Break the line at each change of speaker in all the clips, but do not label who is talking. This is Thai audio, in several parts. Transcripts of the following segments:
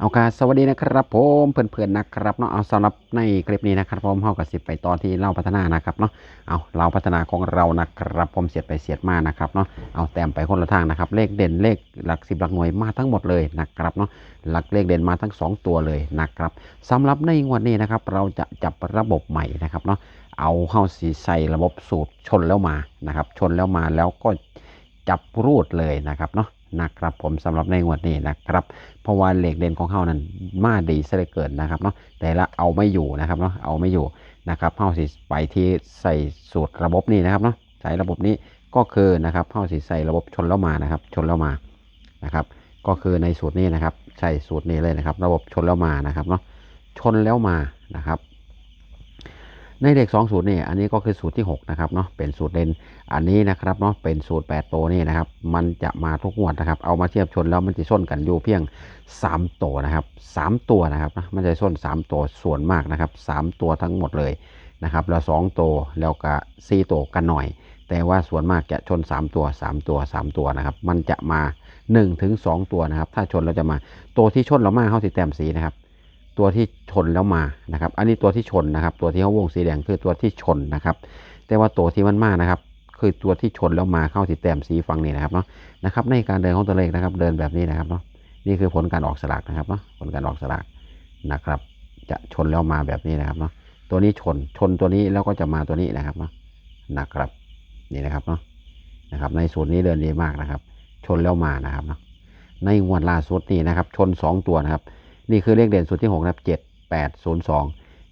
เอาการสวัสดีนะครับผมเพื่อนๆนะครับเนาะเอาสำหรับในคลิปนี้นะครับผมเฮากับสิบไปตอนที่เล่าพัฒนานะครับเนาะเอาเราพัฒนาของเรานะครับผมเสียดไปเสียดมานะครับเนาะเอาแต้มไปคนละทางนะครับ เลขเด่นเลขหลักสิบหลักหน่วยมาทั้งหมดเลยนะครับเนาะหลักเลขเด่นมาทั้งสองตัวเลยนะครับสำหรับในงวดนี้นะครับ เราจะจับระบบใหม่นะครับเนาะเอาเข้าสีใส่ระบบสูตรชนแล้วมานะครับ ชนแล้วมาแล้วก็จับรูดเลยนะครับเนาะ นะครับผมสำหรับในงวดนี้นะครับ เพราะว่าเหล็กเด่นของเขานั้นมาดีซะเหลือเกินนะครับเนาะแต่ละเอาไม่อยู่นะครับเนาะเอาไม่อยู่นะครับเฮาสิไปที่ใส่สูตรระบบนี้นะครับเนาะใส่ระบบนี้ก็คือนะครับเฮาสิใส่ระบบชนแล้วมานะครับ ชนแล้วมานะครับ ก็คือในสูตรนี้นะครับ ใส่สูตรนี้เลยนะครับ ระบบชนแล้วมานะครับเนาะชนแล้วมานะครับ ในเด็ก2สูตรนี่อันนี้ก็คือสูตรที่6นะครับเนาะเป็นสูตรเด่นอันนี้นะครับเนาะเป็นสูตร8โตวนี่นะครับมันจะมาทุกงวดนะครับเอามาเทียบชนแล้วมันจะส้นกันอยู่เพียง 3 ตัวนะครับ 3 ตัวนะครับนะมันจะส้น 3 ตัวส่วนมากนะครับ 3 ตัวทั้งหมดเลยนะครับแล้ว2ตัวแล้วก็4ตัวกันหน่อย แต่ว่าส่วนมากจะชน 3 ตัว 3 ตัว 3 ตัวนะครับมันจะมา1ถึง2ตัวนะครับถ้าชนแล้วจะมาตัวที่ชนแล้วมากเข้าสีแต้มสีนะครับ ตัวที่ชนแล้วมานะครับ อันนี้ตัวที่ชนนะครับ ตัวที่เขาวงสีแดงคือตัวที่ชนนะครับ แต่ว่าตัวที่มันมานะครับ คือตัวที่ชนแล้วมาเข้าสีแต้มสีฟังนี่นะครับเนาะนะครับ ในการเดินของตัวเลขนะครับ เดินแบบนี้นะครับเนาะนี่คือผลการออกสลากนะครับเนาะผลการออกสลากนะครับ จะชนแล้วมาแบบนี้นะครับเนาะตัวนี้ชนชนตัวนี้แล้วก็จะมาตัวนี้นะครับเนาะนะครับนี่นะครับเนาะนะครับ ในสูตรนี้เดินดีมากนะครับ ชนแล้วมานะครับเนาะในงวดล่าสุดนี่นะครับ ชนสองตัวนะครับ นี่คือเลขเด่นสูตรที่6นะครับเจ็ดแปดศูนย์สอง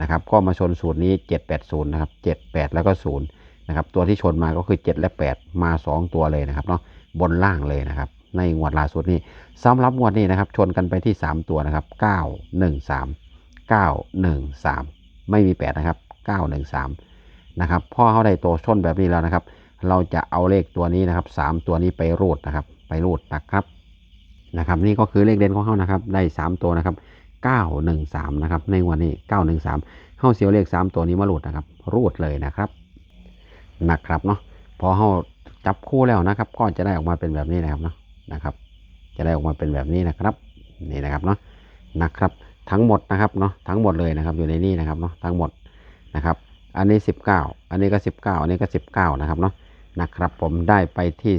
นะครับก็มาชนสูตรนี้เจ็ดแปดศูนย์นะครับเจ็ดแปดแล้วก็ศูนย์นะครับ ตัวที่ชนมาก็คือเจ็ดและแปดมาสองตัวเลยนะครับเนาะบนล่างเลยนะครับ ในงวดล่าสุดนี้สำหรับงวดนี้นะครับ ชนกันไปที่ 3 ตัวนะครับ 9 1 3 9 1 3 ไม่มี 8 นะครับ 9 1 3 นะครับพอเขาได้ตัวชนแบบนี้แล้วนะครับ เราจะเอาเลขตัวนี้นะครับ 3 ตัวนี้ไปรูดนะครับ ไปรูดนะครับ นะครับ นี่ก็คือเลขเด่นของเขานะครับ ได้ 3 ตัวนะครับ 913 นะครับ ในวันนี้ 913เข้าเสียวเลข 3 ตัวนี้มารูดนะครับ รูดเลยนะครับนะครับเนาะพอเขาจับคู่แล้วนะครับ ก็จะได้ออกมาเป็นแบบนี้นะครับเนาะนะครับ จะได้ออกมาเป็นแบบนี้นะครับนี่นะครับเนาะนะครับ ทั้งหมดนะครับเนาะทั้งหมดเลยนะครับอยู่ในนี้นะครับเนาะทั้งหมดนะครับ อันนี้ 19 อันนี้ก็ 19 อันนี้ก็ 19 นะครับเนาะนะครับ ผมได้ไปที่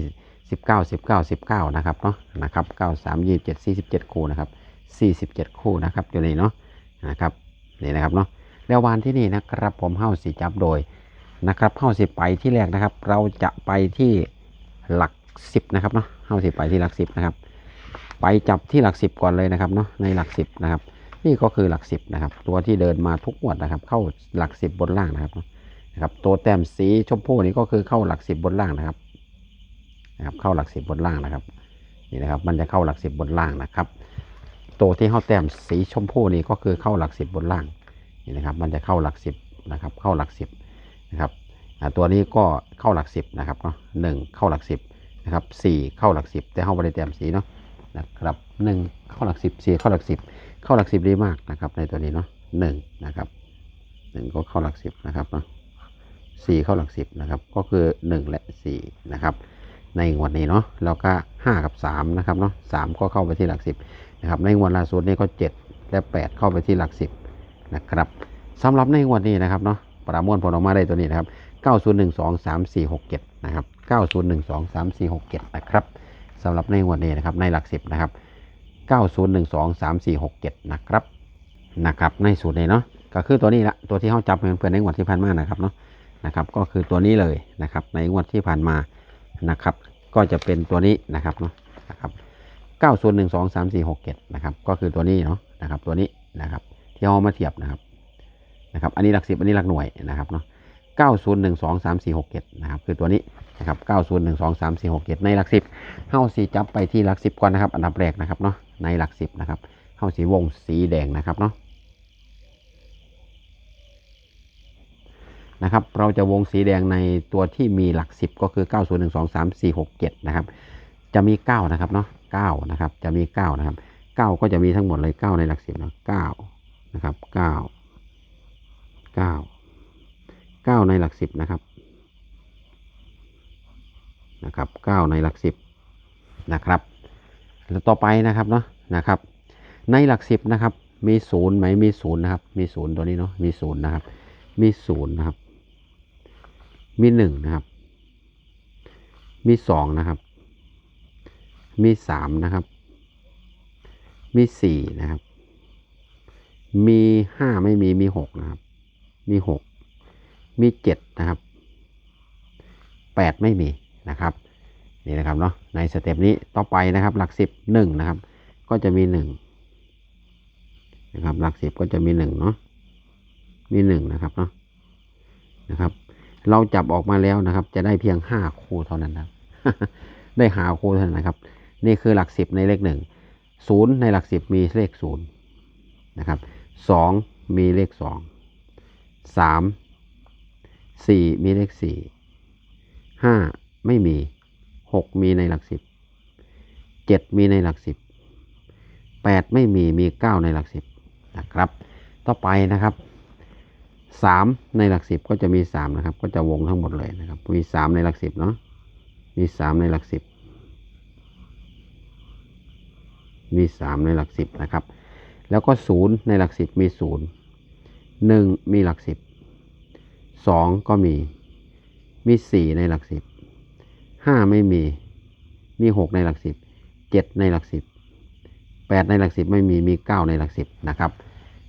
19 19 19นะครับเนาะนะครับ9 3 27 47คู่นะครับ47คู่นะครับอยู่ในเนาะนะครับนี่นะครับเนาะแล้ววันที่นี่นะครับผมเฮ้าสีจับโดยนะครับเข้าสิไปที่แรกนะครับ เราจะไปที่หลักสิบนะครับเนาะเข้าสิไปที่หลักสิบนะครับ ไปจับที่หลักสิบก่อนเลยนะครับเนาะในหลักสิบนะครับ นี่ก็คือหลักสิบนะครับ ตัวที่เดินมาทุกงวดนะครับ เข้าหลักสิบบนล่างนะครับนะครับ ตัวแต้มสีชมพูนี่ก็คือเข้าหลักสิบบนล่างนะครับ นะครับเข้าหลักสิบบนล่างนะครับนี่นะครับ มันจะเข้าหลักสิบบนล่างนะครับ ตัวที่เข้าแต้มสีชมพูนี่ก็คือเข้าหลักสิบบนล่างนี่นะครับ มันจะเข้าหลักสิบนะครับ เข้าหลักสิบนะครับตัวนี้ก็เข้าหลักสิบนะครับเนาะหนึ่งเข้าหลักสิบนะครับสี่เข้าหลักสิบแต่เข้าบริเตรียมสีเนาะนะครับหนึ่งเข้าหลักสิบสี่เข้าหลักสิบเข้าหลักสิบดีมากนะครับในตัวนี้เนาะหนึ่งนะครับหนึ่งก็เข้าหลักสิบนะครับเนาะสี่เข้าหลักสิบนะครับ ก็คือหนึ่งและสี่นะครับ ในงวดนี้เนาะแล้วก็ห้ากับสามนะครับเนาะสามก็เข้าไปที่หลักสิบนะครับในงวดล่าสุดนี้ก็เจ็ดและแปดเข้าไปที่หลักสิบนะครับสำหรับในงวดนี้นะครับเนาะประมวลผลออกมาได้ตัวนี้นะครับ 90123467นะครับ 90123467นะครับสำหรับในงวดนี้นะครับในหลักสิบนะครับ 90123467นะครับนะครับในสูตรนี้เนาะก็คือตัวนี้ละตัวที่เขาจับเพื่อนในงวดที่ผ่านมานะครับเนาะนะครับก็คือตัวนี้เลยนะครับในงวดที่ผ่านมา นะครับ ก็จะเป็นตัวนี้นะครับเนาะนะครับ90123467นะครับ ก็คือตัวนี้เนาะนะครับ ตัวนี้นะครับ ที่เอามาเทียบนะครับนะครับ อันนี้หลักสิบอันนี้หลักหน่วยนะครับเนาะเก้าศูนย์หนึ่งสองสามสี่หกเจ็ดนะครับคือตัวนี้นะครับเก้าศูนย์หนึ่งสองสามสี่หกเจ็ดในหลักสิบเฮ้าสีจับไปที่หลักสิบก่อนนะครับ อันดับแรกนะครับเนาะในหลักสิบนะครับเฮ้าสีวงสีแดงนะครับเนาะ นะครับ เราจะวงสีแดงในตัวที่มีหลักสิบก็คือเก้าศูนย์หนึ่งสองสามสี่หกเจ็ดนะครับ จะมีเก้านะครับเนาะเก้านะครับ จะมีเก้านะครับเก้าก็จะมีทั้งหมดเลยเก้าในหลักสิบเนาะเก้านะครับเก้าเก้าเก้าในหลักสิบนะครับ นะครับเก้าในหลักสิบนะครับ แล้วต่อไปนะครับเนาะ นะครับ ในหลักสิบนะครับ มีศูนย์ไหมมีศูนย์นะครับ มีศูนย์ตัวนี้เนาะ มีศูนย์นะครับ มีศูนย์นะครับ มีหนึ่งนะครับ มีสองนะครับ มีสามนะครับ มีสี่นะครับ มีห้าไม่มีมีหกนะครับ มีหกมีเจ็ดนะครับแปดไม่มีนะครับนี่นะครับเนาะในสเต็ปนี้ต่อไปนะครับ หลักสิบหนึ่งนะครับ ก็จะมีหนึ่งนะครับ หลักสิบก็จะมีหนึ่งเนาะมีหนึ่งนะครับเนาะนะครับ เราจับออกมาแล้วนะครับ จะได้เพียงห้าคู่เท่านั้นครับได้หาคู่เท่านั้นนะครับ นี่คือหลักสิบในเลขหนึ่งศูนย์ในหลักสิบมีเลขศูนย์นะครับสองมีเลขสองสามสี่มีเลขสี่ห้าไม่มีหกมีในหลักสิบเจ็ดมีในหลักสิบแปดไม่มีมีเก้าในหลักสิบนะครับ ต่อไปนะครับ สามในหลักสิบก็จะมีสามนะครับ ก็จะวงทั้งหมดเลยนะครับ มีสามในหลักสิบเนาะมีสามในหลักสิบมีสามในหลักสิบนะครับ แล้วก็ศูนย์ในหลักสิบมีศูนย์หนึ่งมีหลักสิบสองก็มี มีสี่ในหลักสิบห้าไม่มี มีหกในหลักสิบเจ็ดในหลักสิบแปดในหลักสิบไม่มี มีเก้าในหลักสิบนะครับ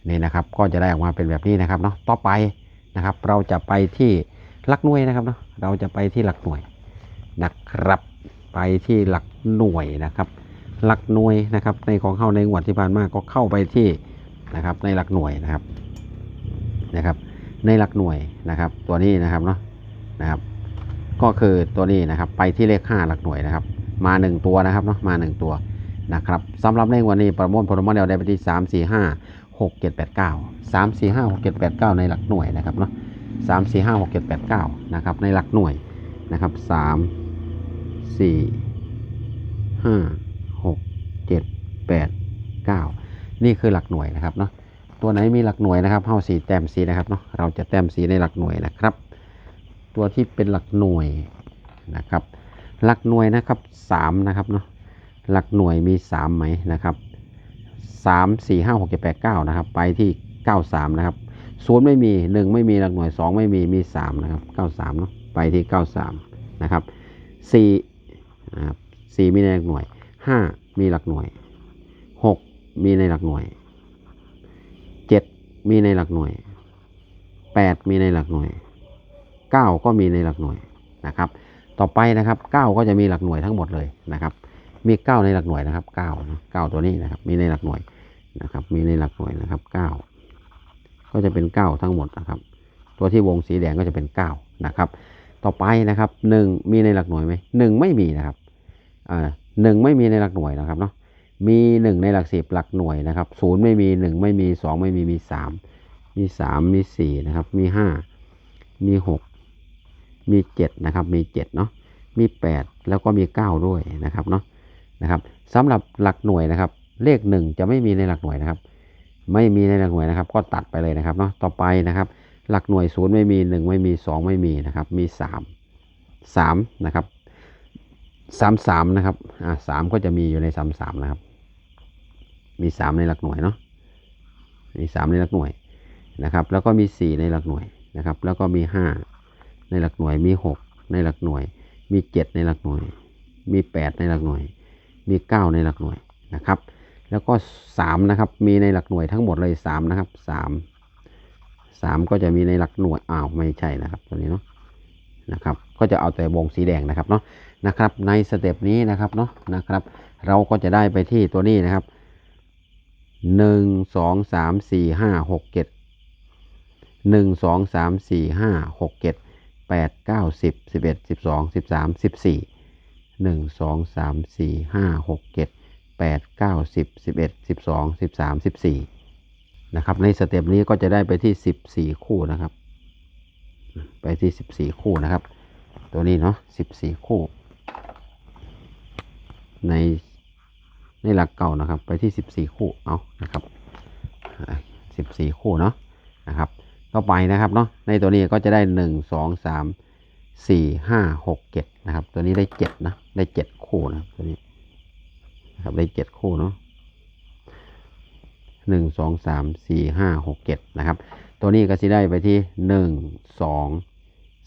นี่นะครับ ก็จะได้ออกมาเป็นแบบนี้นะครับเนาะต่อไปนะครับ เราจะไปที่หลักหน่วยนะครับเนาะเราจะไปที่หลักหน่วยนะครับ ไปที่หลักหน่วยนะครับ หลักหน่วยนะครับ ในของเข้าในงวดที่ผ่านมาก็เข้าไปที่นะครับ ในหลักหน่วยนะครับนะครับ ในหลักหน่วยนะครับ ตัวนี้นะครับเนาะนะครับ ก็คือตัวนี้นะครับ ไปที่เลข5หลักหน่วยนะครับ มาหนึ่งตัวนะครับเนาะมาหนึ่งตัวนะครับสำหรับในวันนี้ประมวลผลมาแล้วได้ไปที่3 4 5 6 7 8 9 3 4 5 6 7 8 9ในหลักหน่วยนะครับเนาะ3 4 5 6 7 8 9นะครับในหลักหน่วยนะครับ3 4 5หกเจ็ดแปดเก้านี่คือหลักหน่วยนะครับเนาะตัวไหนมีหลักหน่วยนะครับเข้าสีแต้มสีนะครับเนาะเราจะแต้มสีในหลักหน่วยนะครับ ตัวที่เป็นหลักหน่วยนะครับ หลักหน่วยนะครับสามนะครับเนาะหลักหน่วยมีสามไหมนะครับ สามสี่ห้าหกเจ็ดแปดเก้านะครับ ไปที่เก้าสามนะครับศูนย์ไม่มีหนึ่งไม่มีหลักหน่วยสองไม่มีมีสามนะครับเก้าสามเนาะไปที่เก้าสามนะครับสี่นะครับสี่มีในหลักหน่วยห้ามีหลักหน่วยหกมีในหลักหน่วยเจ็ดมีในหลักหน่วยแปดมีในหลักหน่วยเก้าก็มีในหลักหน่วยนะครับ ต่อไปนะครับเก้าก็จะมีหลักหน่วยทั้งหมดเลยนะครับ มีเก้าในหลักหน่วยนะครับเก้าเก้าตัวนี้นะครับ มีในหลักหน่วยนะครับ มีในหลักหน่วยนะครับเก้าก็จะเป็นเก้าทั้งหมดนะครับ ตัวที่วงสีแดงก็จะเป็นเก้านะครับ ต่อไปนะครับหนึ่งมีในหลักหน่วยไหมหนึ่งไม่มีนะครับอ่าหนึ่งไม่มีในหลักหน่วยนะครับเนาะมีหนึ่งในหลักสิบหลักหน่วยนะครับศูนย์ไม่มีหนึ่งไม่มีสองไม่มีมีสามมีสามมีสี่นะครับ มีห้ามีหกมีเจ็ดนะครับ มีเจ็ดเนาะมีแปดแล้วก็มีเก้าด้วยนะครับเนาะ นะครับสำหรับหลักหน่วยนะครับ เลขหนึ่งจะไม่มีในหลักหน่วยนะครับ ไม่มีในหลักหน่วยนะครับ ก็ตัดไปเลยนะครับเนาะต่อไปนะครับ หลักหน่วยศูนย์ไม่มีหนึ่งไม่มีสองไม่มีนะครับ มีสามสามนะครับสามสามนะครับอ่าสามก็จะมีอยู่ในสามสามนะครับ มีสามในหลักหน่วยเนาะมีสามในหลักหน่วยนะครับ แล้วก็มีสี่ในหลักหน่วยนะครับ แล้วก็มีห้าในหลักหน่วยมีหกในหลักหน่วย มีเจ็ดในหลักหน่วย มีแปดในหลักหน่วย มีเก้าในหลักหน่วยนะครับ แล้วก็สามนะครับ มีในหลักหน่วยทั้งหมดเลยสามนะครับสามสามก็จะมีในหลักหน่วยอ้าวไม่ใช่นะครับตัวนี้เนาะนะครับ ก็จะเอาแต่วงสีแดงนะครับเนาะนะครับ ในสเต็ปนี้นะครับเนาะนะครับ เราก็จะได้ไปที่ตัวนี้นะครับหนึ่งสองสามสี่ห้าหกเจ็ดหนึ่งสองสามสี่ห้าหกเจ็ดแปดเก้าสิบสิบเอ็ดสิบสองสิบสามสิบสี่ หนึ่งสองสามสี่ห้าหกเจ็ดแปดเก้าสิบสิบเอ็ดสิบสองสิบสามสิบสี่นะครับ ในสเต็ปนี้ก็จะได้ไปที่สิบสี่คู่นะครับ ไปที่สิบสี่คู่นะครับ ตัวนี้เนาะสิบสี่คู่ ในในหลักเก่านะครับ ไปที่สิบสี่คู่เอานะครับสิบสี่คู่เนาะนะครับ ต่อไปนะครับเนาะในตัวนี้ก็จะได้หนึ่งสองสาม สี่ห้าหกเจ็ดนะครับ ตัวนี้ได้เจ็ดนะได้เจ็ดคู่นะตัวนี้นะครับได้เจ็ดคู่เนาะหนึ่งสองสามสี่ห้าหกเจ็ดนะครับ ตัวนี้ก็สิได้ไปที่หนึ่งสอง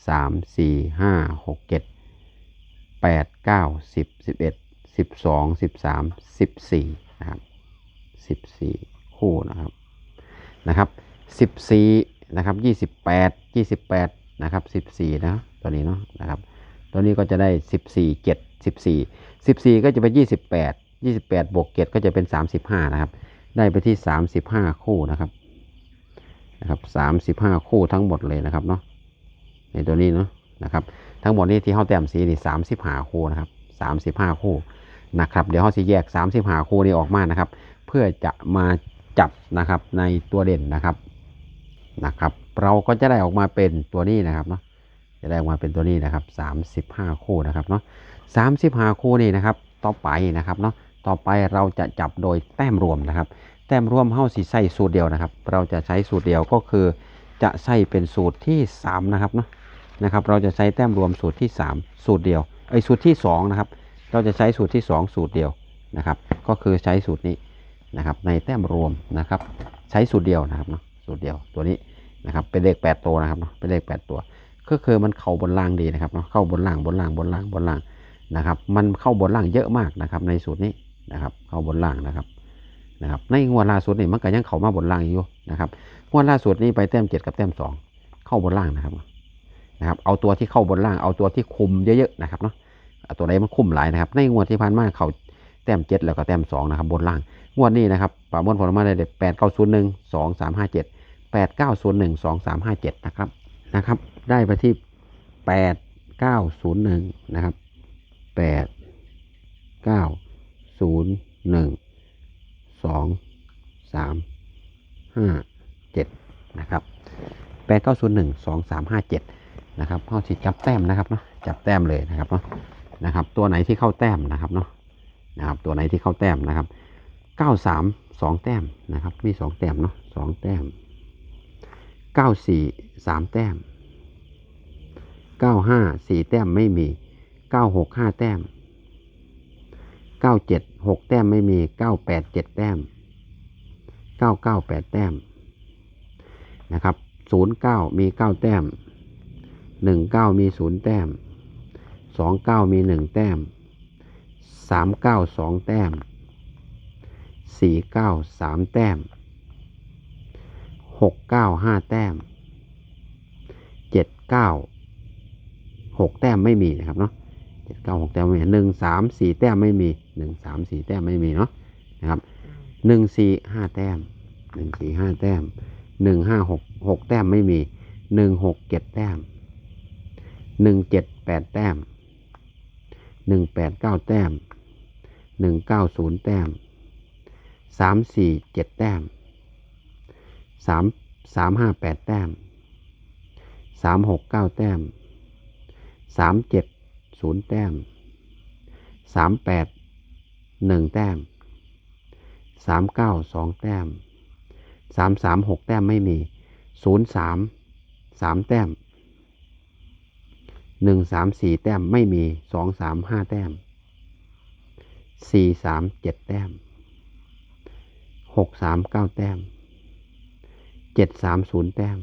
สามสี่ห้าหกเจ็ดแปดเก้าสิบสิบเอ็ดสิบสองสิบสามสิบสี่นะครับสิบสี่คู่นะครับนะครับสิบสี่นะครับยี่สิบแปดยี่สิบแปดนะครับสิบสี่นะ ตัวนี้เนาะนะครับ ตัวนี้ก็จะได้สิบสี่เจ็ดสิบสี่สิบสี่ก็จะเป็นยี่สิบแปดยี่สิบแปดบวกเจ็ดก็จะเป็นสามสิบห้านะครับ ได้ไปที่สามสิบห้าคู่นะครับนะครับสามสิบห้าคู่ทั้งหมดเลยนะครับเนาะในตัวนี้เนาะนะครับ ทั้งหมดนี้ที่เขาแต้มสีนี่สามสิบห้าคู่นะครับสามสิบห้าคู่นะครับเดี๋ยวเขาจะแยกสามสิบห้าคู่นี้ออกมานะครับ เพื่อจะมาจับนะครับในตัวเด่นนะครับนะครับ เราก็จะได้ออกมาเป็นตัวนี้นะครับเนาะ จะได้ออกมาเป็นตัวนี้นะครับสามสิบห้าคู่นะครับเนาะสามสิบห้าคู่นี่นะครับ ต่อไปนะครับเนาะต่อไปเราจะจับโดยแต้มรวมนะครับ แต้มรวมเฮาสิใส่สูตรเดียวนะครับ เราจะใช้สูตรเดียวก็คือ จะใส่เป็นสูตรที่ 3 นะครับเนาะนะครับ เราจะใช้แต้มรวมสูตรที่ 3 สูตรเดียวไอ้สูตรที่2นะครับเราจะใช้สูตรที่ 2 สูตรเดียวนะครับ ก็คือใช้สูตรนี้นะครับ ในแต้มรวมนะครับ ใช้สูตรเดียวนะครับเนาะสูตรเดียวตัวนี้นะครับเป็นเลข8ตัวนะครับเนาะเป็นเลข8ตัว ก็คือมันเข้าบนล่างดีนะครับเนาะเข้าบนล่างบนล่างบนล่างบนล่างนะครับ มันเข้าบนล่างเยอะมากนะครับ ในสูตรนี้นะครับ เข้าบนล่างนะครับนะครับ ในงวดล่าสุดนี่มันก็ยังเข้ามาบนล่างอยู่นะครับงวดล่าสุดนี่ไปแต้มเจ็ดกับแต้มสองเข้าบนล่างนะครับนะครับ เอาตัวที่เข้าบนล่างเอาตัวที่คุมเยอะๆนะครับเนาะเอาตัวไหนมันคุมหลายนะครับ ในงวดที่ผ่านมาเขาแต้มเจ็ดแล้วก็แต้มสองนะครับ บนล่างงวดนี้นะครับป่ามวลผลมาได้แปดเก้าศูนย์หนึ่งสองสามห้าเจ็ดแปดเก้าศูนย์หนึ่งสองสามห้าเจ็ดนะครับนะครับ ได้ไปที่แปดเก้าศูนย์หนึ่งนะครับแปดเก้าศูนย์หนึ่งสองสามห้าเจ็ดนะครับแปดเก้าศูนย์หนึ่งสองสามห้าเจ็ดนะครับเข้าสิจับแต้มนะครับเนาะจับแต้มเลยนะครับเนาะนะครับตัวไหนที่เข้าแต้มนะครับเนาะนะครับตัวไหนที่เข้าแต้มนะครับเก้าสามสองแต้มนะครับมีสองแต้มเนาะสองแต้มเก้าสี่สามแต้ม เก้าห้าสี่แต้มไม่มีเก้าหกห้าแต้มเก้าเจ็ดหกแต้มไม่มีเก้าแปดเจ็ดแต้มเก้าเก้าแปดแต้มนะครับศูนย์เก้ามีเก้าแต้มหนึ่งเก้ามีศูนย์แต้มสองเก้ามีหนึ่งแต้มสามเก้าสองแต้มสี่เก้าสามแต้มหกเก้าห้าแต้มเจ็ดเก้า หกแต้มไม่มีนะครับเนาะเจ็ดเก้าหกแต้มไม่มีหนึ่งสามสี่แต้มไม่มีหนึ่งสามสี่แต้มไม่มีเนาะนะครับหนึ่งสี่ห้าแต้มหนึ่งสี่ห้าแต้มหนึ่งห้าหกหกแต้มไม่มีหนึ่งหกเจ็ดแต้มหนึ่งเจ็ดแปดแต้มหนึ่งแปดเก้าแต้มหนึ่งเก้าศูนย์แต้มสามสี่เจ็ดแต้มสามสามห้าแปดแต้มสามหกเก้าแต้ม สามเจ็ดศูนย์แต้มสามแปดหนึ่งแต้มสามเก้าสองแต้มสามสามหกแต้มไม่มีศูนย์สามสามแต้มหนึ่งสามสี่แต้มไม่มีสองสามห้าแต้มสี่สามเจ็ดแต้มหกสามเก้าแต้มเจ็ดสามศูนย์แต้ม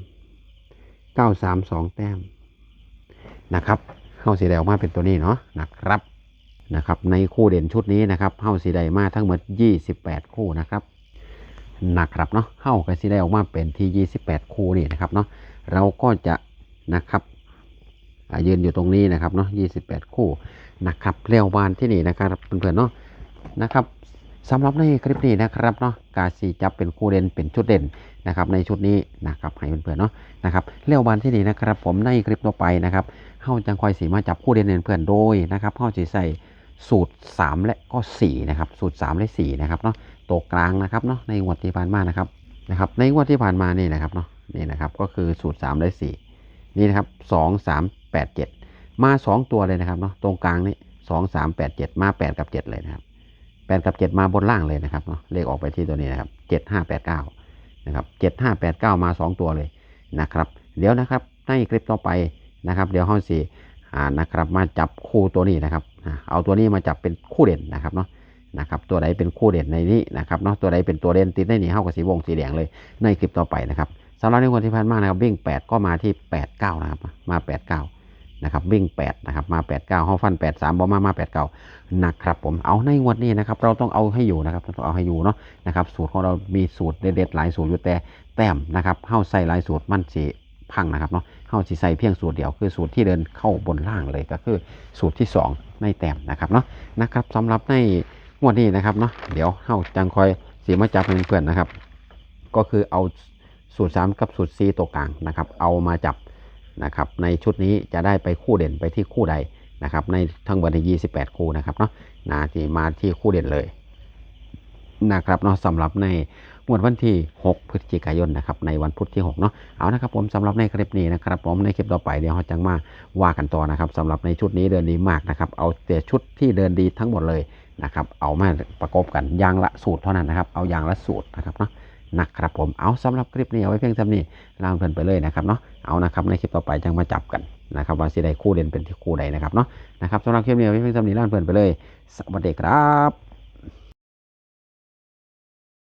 เก้าสามสองแต้มนะครับ เข้าสีแดงออกมาเป็นตัวนี้เนาะนะครับนะครับ ในคู่เด่นชุดนี้นะครับเข้าสีแดงมาทั้งหมด 28 คู่นะครับนะครับเนาะเข้าก็สีแดงออกมาเป็นที่ 28 คู่นี่นะครับเนาะเราก็จะนะครับยืนอยู่ตรงนี้นะครับเนาะ28 คู่นะครับเรียววานที่นี่นะครับเพื่อนๆเนาะนะครับ สำหรับในคลิปนี้นะครับเนาะกาสีจับเป็นคู่เด่นเป็นชุดเด่นนะครับในชุดนี้นะครับให้เพื่อนๆเนาะนะครับเรียววานที่นี่นะครับ ผมในคลิปต่อไปนะครับเฮาจังคอยสีมาจับคู่เด่นเพื่อนโดยนะครับเฮาจใส่สูตร 3 และก็4นะครับสูตร 3 และ4นะครับเนาะตัวกลางนะครับเนาะในงวดที่ผ่านมานะครับนะครับในงวดที่ผ่านมานี่นะครับเนาะนี่นะครับก็คือสูตร 3 และ 4 นี่นะครับ 2 3 8 7 มา 2 ตัวเลยนะครับเนาะตรงกลางนี่2 3 8 7 มา 8 กับ 7 เลยนะครับ 8 กับ 7 มาบนล่างเลยนะครับเนาะเลขออกไปที่ตัวนี้นะครับ 7 5 8 9 นะครับ 7 5 8 9 มา 2 ตัวเลยนะครับ เดี๋ยวนะครับในคลิปต่อไปนะครับ เดี๋ยวห้องสีอ่านะครับมาจับคู่ตัวนี้นะครับ เอาตัวนี้มาจับเป็นคู่เด่นนะครับเนาะนะครับตัวใดเป็นคู่เด่นในนี้นะครับเนาะตัวใดเป็นตัวเด่นติดในนี้เท่ากับสีวงสีแดงเลยในคลิปต่อไปนะครับสำหรับในวันที่ผ่านมานะครับวิ่ง 8 ก็มาที่ 8 9 นะครับมา 8 9 นะครับวิ่ง 8 นะครับ มา 8 9ห้าฟัน 8 3บอมามา8 9นะครับผมเอาในงวดนี้นะครับ เราต้องเอาให้อยู่นะครับต้องเอาให้อยู่เนาะนะครับ สูตรของเรามีสูตรเด็ดๆหลายสูตรอยู่แต่แต้มนะครับเข้าใส่หลายสูตรมันสิพังนะครับเนาะเข้าสิใส่เพียงสูตรเดียวคือสูตรที่เดินเข้าบนล่างเลยก็คือสูตรที่สองในแต้มนะครับเนาะนะครับสำหรับในงวดนี้นะครับเนาะเดี๋ยวเฮาจังคอยสีมาจับเพื่อนๆนะครับ ก็คือเอาสูตร 3 กับสูตร 4 ตัวกลางนะครับ เอามาจับ นะครับในชุดนี้จะได้ไปคู่เด่นไปที่คู่ใดนะครับในทั้งหมดใน28 คู่นะครับเนาะนาที่มาที่คู่เด่นเลยนะครับเนาะสำหรับในงวดวันที่ 6 พฤศจิกายนนะครับในวันพุธที่ 6 เนาะเอานะครับผมสำหรับในคลิปนี้นะครับผมในคลิปต่อไปเดี๋ยวเราจังมาว่ากันต่อนะครับสำหรับในชุดนี้เดินดีมากนะครับเอาแต่ชุดที่เดินดีทั้งหมดเลยนะครับเอามาประกบกันอยางละสูตรเท่านั้นนะครับเอาอยางละสูตรนะครับเนาะ นะครับผมเอาสำหรับคลิปนี้เอาไว้เพียงเท่านี้ลาเพื่อนไปเลยนะครับเนาะเอานะครับในคลิปต่อไปจังมาจับกันนะครับว่าสีใดคู่เด่นเป็นที่คู่ใดนะครับเนาะนะครับสำหรับคลิปนี้เอาไว้เพียงเท่านี้ลาเพื่อนไปเลยสวัสดีครับ